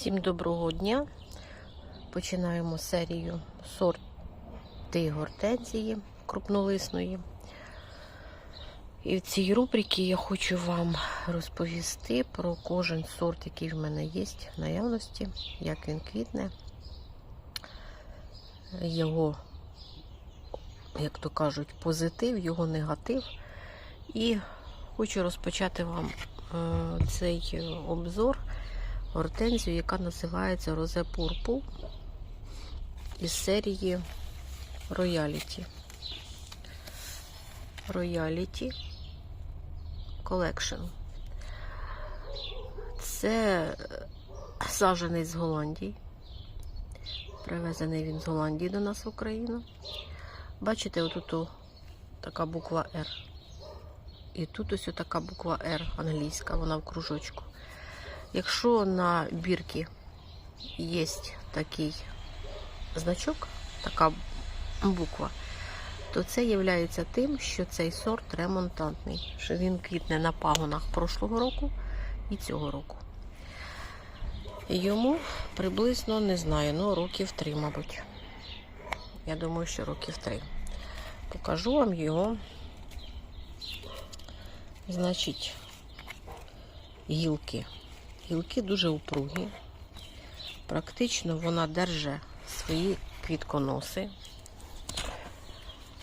Всім доброго дня. Починаємо серію сорти гортензії крупнолисної. І в цій рубриці я хочу вам розповісти про кожен сорт, який в мене є в наявності, як він квітне, його, як то кажуть, позитив, його негатив. І хочу розпочати вам е, цей обзор гортензію, яка називається Розе Purple із серії Royalty. Royalty Collection. Це саджаний з Голландії. Привезений він з Голландії до нас в Україну. Бачите, отут така буква R. І тут ось така буква R англійська, вона в кружочку. Якщо на бірці є такий значок, така буква, то це є тим, що цей сорт ремонтантний, що він квітне на пагонах прошлого року і цього року. Йому приблизно, не знаю, ну років три, мабуть. Я думаю, що років три. Покажу вам його, значить, гілки. Гілки дуже упругі. Практично вона держить свої квітконоси.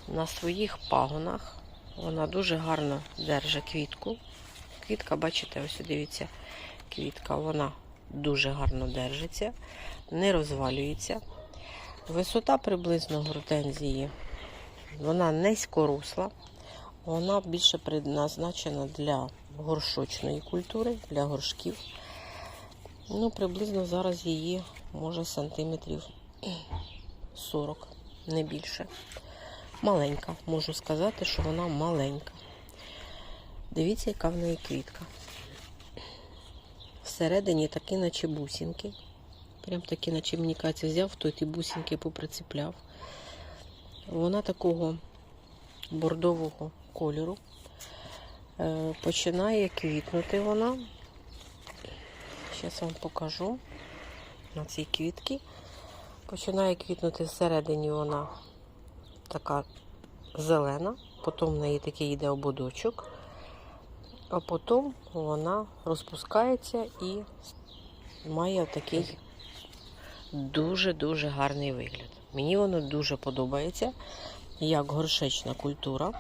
На своїх пагонах вона дуже гарно держить квітку. Квітка, бачите, ось дивіться, квітка, вона дуже гарно держиться, не розвалюється. Висота приблизно гортензії, вона низькорусла, вона більше предназначена для горшочної культури, для горшків. Ну, приблизно зараз її може сантиметрів 40, не більше. Маленька, можу сказати, що вона маленька. Дивіться, яка в неї квітка. Всередині такі, наче бусинки. Прям такі, наче мені Катя взяв, то ті бусинки поприцепляв. Вона такого бордового кольору. Е, Починає квітнути вона. Зараз вам покажу на цій квітці. Починає квітнути всередині вона така зелена, потім в неї такий йде ободочок, а потім вона розпускається і має такий дуже-дуже гарний вигляд. Мені воно дуже подобається, як горшечна культура.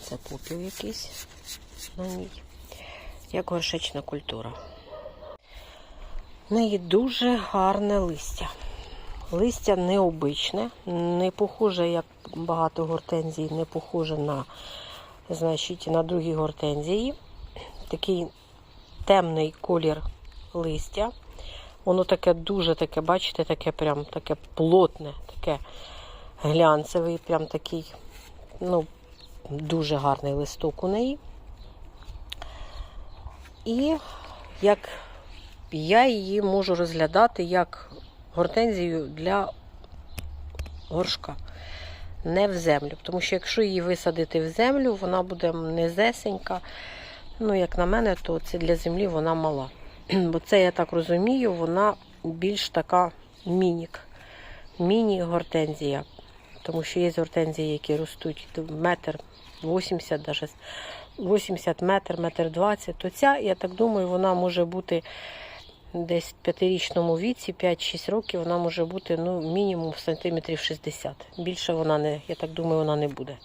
Це попіл якийсь на ній як горшечна культура. В неї дуже гарне листя. Листя необичне, не похоже, як багато гортензій, не похоже на значить, на другі гортензії. Такий темний колір листя. Воно таке дуже таке, бачите, таке прям таке плотне, таке глянцевий, прям такий, ну, дуже гарний листок у неї. І як я її можу розглядати як гортензію для горшка, не в землю. Тому що якщо її висадити в землю, вона буде низесенька. Ну, як на мене, то це для землі вона мала. Бо це, я так розумію, вона більш така мінік, міні-гортензія. Тому що є гортензії, які ростуть метр 80, навіть 80 метр, метр 20, то ця, я так думаю, вона може бути десь в п'ятирічному віці, 5-6 років, вона може бути ну, мінімум сантиметрів 60. Більше вона не, я так думаю, вона не буде.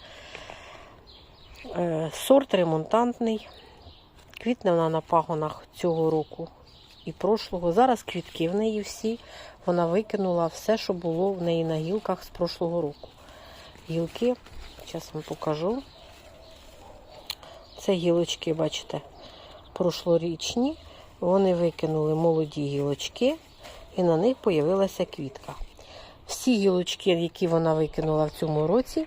Е, сорт ремонтантний. Квітне вона на пагонах цього року і прошлого. Зараз квітки в неї всі. Вона викинула все, що було в неї на гілках з прошлого року. Гілки, зараз вам покажу. Це гілочки, бачите, прошлорічні. Вони викинули молоді гілочки, і на них з'явилася квітка. Всі гілочки, які вона викинула в цьому році,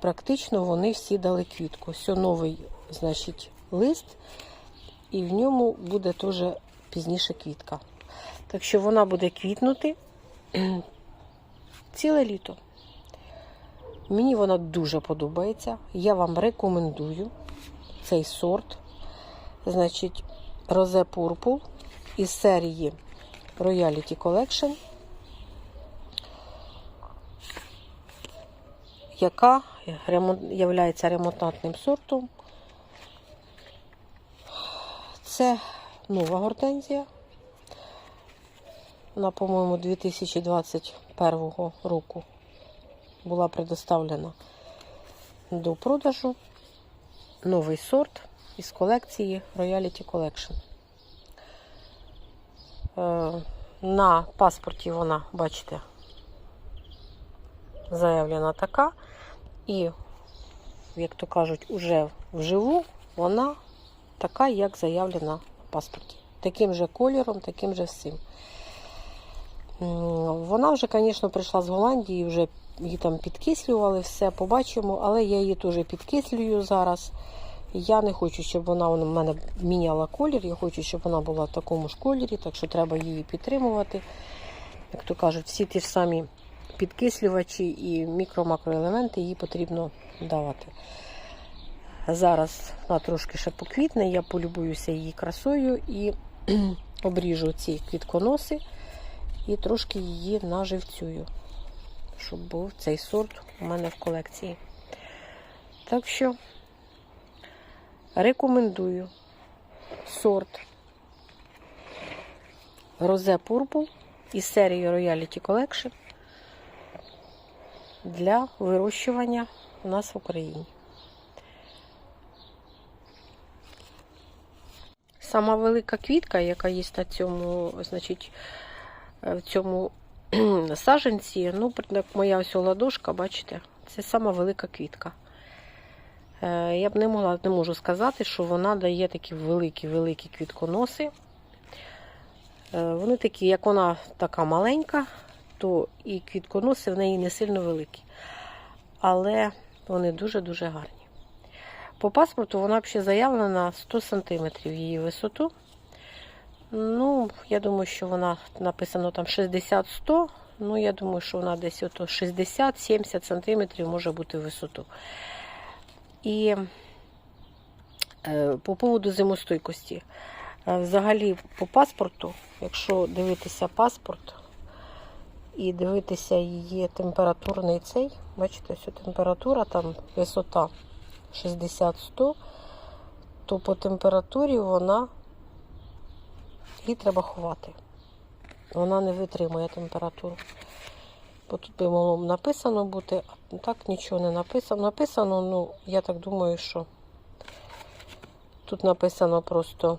практично вони всі дали квітку. Ось новий, значить, лист, і в ньому буде теж пізніше квітка. Так що вона буде квітнути ціле літо. Мені вона дуже подобається. Я вам рекомендую цей сорт. Значить, Розе Purple. із серії Royalty Collection, яка є ремонтантним сортом. Це нова гортензія. Вона, по-моєму, 2021 року була предоставлена до продажу. Новий сорт із колекції Royalty Collection. Е, На паспорті вона, бачите, заявлена така. І, як то кажуть, уже вживу вона така, як заявлена на паспорті. Таким же кольором, таким же всім. Вона вже, звісно, прийшла з Голландії, вже її там підкислювали, все побачимо, але я її теж підкислюю зараз. Я не хочу, щоб вона у мене міняла колір. Я хочу, щоб вона була в такому ж кольорі, так що треба її підтримувати. Як то кажуть, всі ті ж самі підкислювачі і мікро-макроелементи їй потрібно давати. Зараз вона трошки ще поквітне, я полюбуюся її красою і обріжу ці квітконоси і трошки її наживцюю, щоб був цей сорт у мене в колекції. Так що рекомендую сорт Розе Purple із серії Royalty Collection для вирощування у нас в Україні. Сама велика квітка, яка є на цьому, значить, в цьому саженці, ну, як моя ось ладошка, бачите, це сама велика квітка. Е, Я б не могла, не можу сказати, що вона дає такі великі-великі квітконоси. Е, Вони такі, як вона така маленька, то і квітконоси в неї не сильно великі. Але вони дуже-дуже гарні. По паспорту вона взагалі заявлена на 100 см її висоту. Ну, я думаю, що вона написано там 60-100. Ну, я думаю, що вона десь ото 60-70 см може бути висоту. І е, по поводу зимостойкості. Е, Взагалі, по паспорту, якщо дивитися паспорт і дивитися її температурний цей, бачите, ось температура, там висота 60-100, то по температурі вона її треба ховати. Вона не витримує температуру. Бо тут би могло написано бути, а так нічого не написано. Написано, ну, я так думаю, що тут написано просто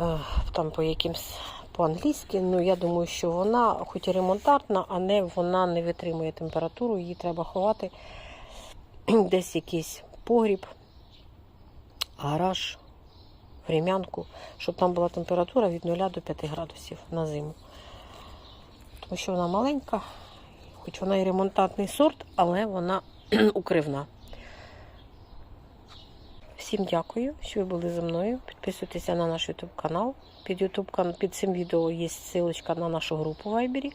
е, там по якимсь по-англійськи. Ну, я думаю, що вона, хоч і ремонтантна, а не вона не витримує температуру, її треба ховати десь якийсь погріб, гараж, врем'янку, щоб там була температура від 0 до 5 градусів на зиму. Тому що вона маленька, хоч вона і ремонтантний сорт, але вона укривна. Всім дякую, що ви були зі мною. Підписуйтеся на наш YouTube канал. Під YouTube, під цим відео є ссылочка на нашу групу в Viber.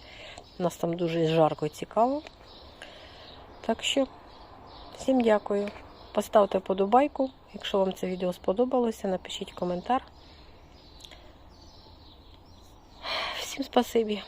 У нас там дуже жарко і цікаво. Так що, всім дякую. Поставте подобайку, якщо вам це відео сподобалося, напишіть коментар. Всім спасибі.